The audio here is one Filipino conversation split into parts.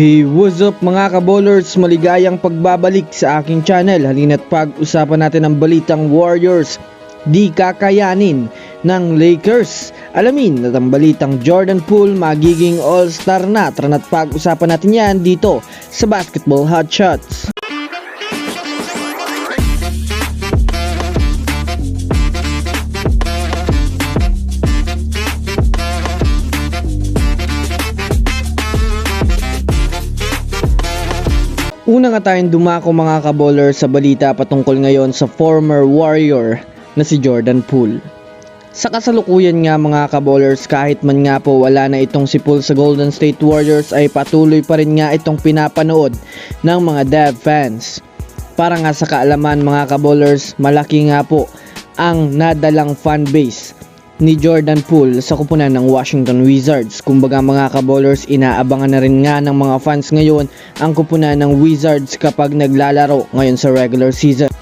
Hey, what's up mga kabolers? Maligayang pagbabalik sa aking channel. Halina't pag-usapan natin ang balitang Warriors. Di kakayanin ng Lakers. Alamin at ang balitang Jordan Poole magiging all-star na. Tara na't pag-usapan natin yan dito sa Basketball Hot Shots. Una nga tayong dumako mga kaboler sa balita patungkol ngayon sa former Warrior na si Jordan Poole. Sa kasalukuyan nga mga kabolers kahit man nga po wala na itong si Poole sa Golden State Warriors ay patuloy pa rin nga itong pinapanood ng mga Dev fans. Para nga sa kaalaman mga kabolers malaki nga po ang nadalang fan base ni Jordan Poole sa kupunan ng Washington Wizards. Kumbaga mga kabolers, inaabangan na rin nga ng mga fans ngayon ang kupunan ng Wizards kapag naglalaro ngayon sa regular season.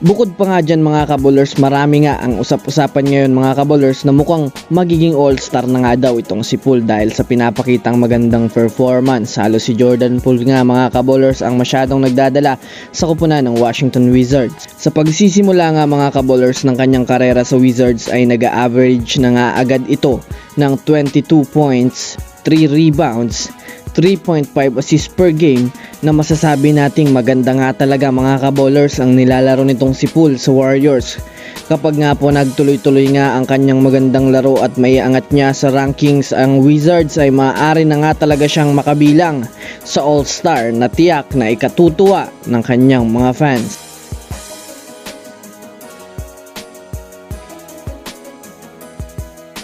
Bukod pa nga dyan mga kabolers, marami nga ang usap-usapan ngayon mga kabolers na mukhang magiging all-star na nga daw itong si Poole dahil sa pinapakitang magandang performance. Halos si Jordan Poole nga mga kabolers ang masyadong nagdadala sa kupunan ng Washington Wizards. Sa pagsisimula nga mga kabolers ng kanyang karera sa Wizards ay nag-average na nga agad ito ng 22 points, 3 rebounds, 3.5 assists per game na masasabi nating maganda nga talaga mga kabolers ang nilalaro nitong si Poole sa Warriors. Kapag nga po nagtuloy-tuloy nga ang kanyang magandang laro at maiangat niya sa rankings ang Wizards ay maaari na nga talaga siyang makabilang sa All-Star na tiyak na ikatutuwa ng kanyang mga fans.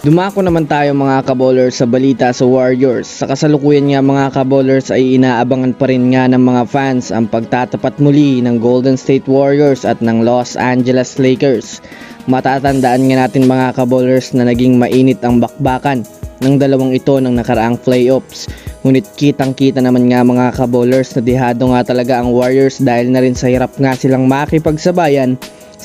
Dumako naman tayo mga kabolers sa balita sa Warriors. Sa kasalukuyan nga mga kabolers ay inaabangan pa rin nga ng mga fans ang pagtatapat muli ng Golden State Warriors at ng Los Angeles Lakers. Matatandaan nga natin mga kabolers na naging mainit ang bakbakan ng dalawang ito ng nakaraang playoffs. Ngunit kitang kita naman nga mga kabolers na dihado nga talaga ang Warriors dahil na rin sa hirap nga silang makipagsabayan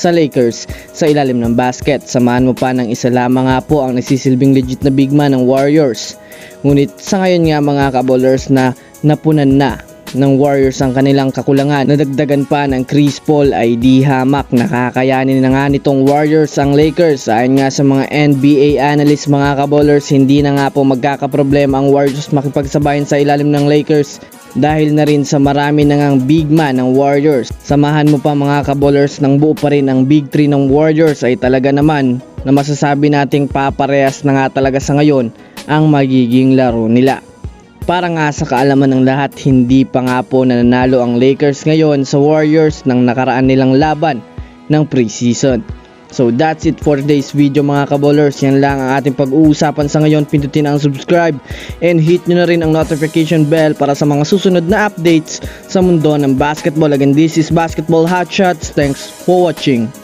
sa Lakers sa ilalim ng basket. Samahan mo pa ng isa lamang nga po ang nagsisilbing legit na big man ng Warriors. Ngunit sa ngayon nga mga kabolers na napunan na ng Warriors ang kanilang kakulangan. Nadagdagan pa ng Chris Paul ay di hamak. Nakakayanin na nga nitong Warriors ang Lakers. Ayon nga sa mga NBA analysts mga kabolers, hindi na nga po magkakaproblema ang Warriors makipagsabayan sa ilalim ng Lakers dahil na rin sa marami na ngang big man ng Warriors. Samahan mo pa mga kabolers ng buo pa rin ang big 3 ng Warriors ay talaga naman na masasabi nating paparehas na nga talaga sa ngayon ang magiging laro nila. Para nga sa kaalaman ng lahat, hindi pa nga po nananalo ang Lakers ngayon sa Warriors ng nakaraan nilang laban ng preseason. So that's it for today's video mga kabolers. Yan lang ang ating pag-uusapan sa ngayon. Pindutin ang subscribe and hit nyo na rin ang notification bell para sa mga susunod na updates sa mundo ng basketball. Again, this is Basketball Hot Shots. Thanks for watching.